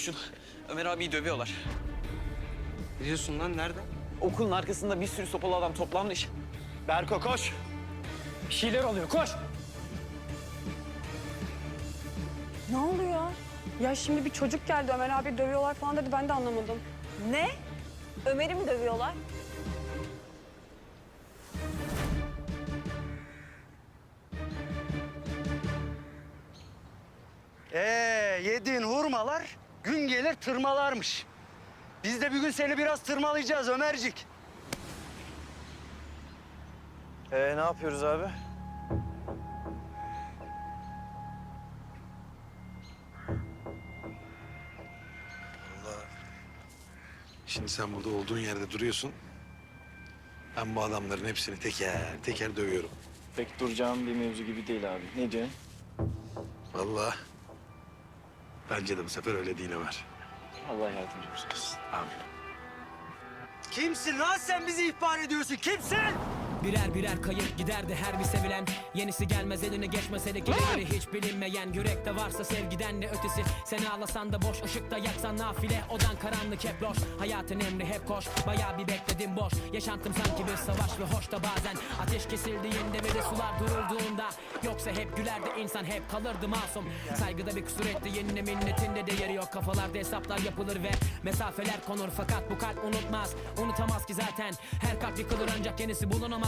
Şu Ömer abiyi dövüyorlar. Biliyorsun lan nerede? Okulun arkasında bir sürü sopalı adam toplanmış. Berko koş. Bir şeyler oluyor koş. Ne oluyor? Ya şimdi bir çocuk geldi Ömer abi dövüyorlar falan dedi ben de anlamadım. Ne? Ömer'i mi dövüyorlar? Ee, yediğin hurmalar gün gelir tırmalarmış. Biz de bir gün seni biraz tırmalayacağız Ömercik. Ee, ne yapıyoruz abi? Şimdi sen burada olduğun yerde duruyorsun. Ben bu adamların hepsini teker teker dövüyorum. Pek duracağım bir mevzu gibi değil abi. Ne diyorsun? Vallahi bence de bu sefer öyle değil Ömer. Allah yardımcımız olsun. Amin. Kimsin lan sen bizi ihbar ediyorsun? Kimsin? Birer birer kayıp giderdi her bir sevilen. Yenisi gelmez eline geçmese de gerileri hiç bilinmeyen. Yürekte varsa sevgiden ne ötesi? Sen ağlasan da boş ışıkta yaksan nafile. Odan karanlık hep loş. Hayatın emri hep koş. Bayağı bir bekledim boş. Yaşantım sanki bir savaş ve hoş da bazen. Ateş kesildiğinde ve de sular durulduğunda. Yoksa hep gülerdi insan hep kalırdı masum. Saygıda bir kusur etti yenine minnetinde değeri yok. Kafalarda hesaplar yapılır ve mesafeler konur. Fakat bu kalp unutmaz unutamaz ki zaten. Her kalp yıkılır ancak yenisi bulunamaz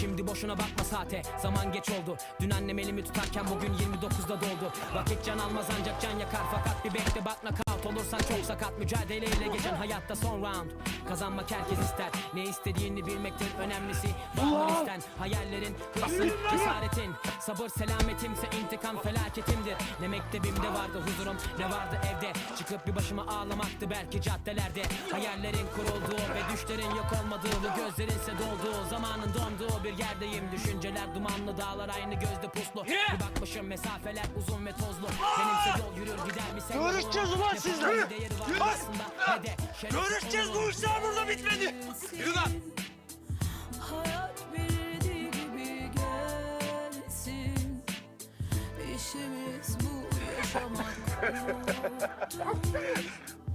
Şimdi boşuna bakma saate. Zaman geç oldu. Dün annem elimi tutarken bugün 29'da doldu. Vakit can almaz ancak can yakar. Fakat bir bekle bak nakavt olursan çok sakat. Mücadeleyle geçen hayatta son round. Kazanmak herkes ister. Ne istediğini bilmektir önemlisi. Bağlar isten. Hayallerin, hırsın, cesaretin. Sabır selametimse intikam felaketimdir. Ne mektebimde vardı huzurum ne vardı evde. Çıkıp bir başıma ağlamaktı belki caddelerde. Hayallerin kurulduğu ve düşlerin yok olmadığı gözlerinse dolduğu zamanın donduğu bir yerdeyim. Düşünceler dumanlı dağlar aynı gözde puslu. Bir bakmışım mesafeler uzun ve tozlu. Benimse yol yürür gider mi sen? Görüşeceğiz ulan sizle. Görüşeceğiz bu işler burada bitmedi. Yürü lan. Hayat bildiği gibi gelsin. İşimiz bu yaşamak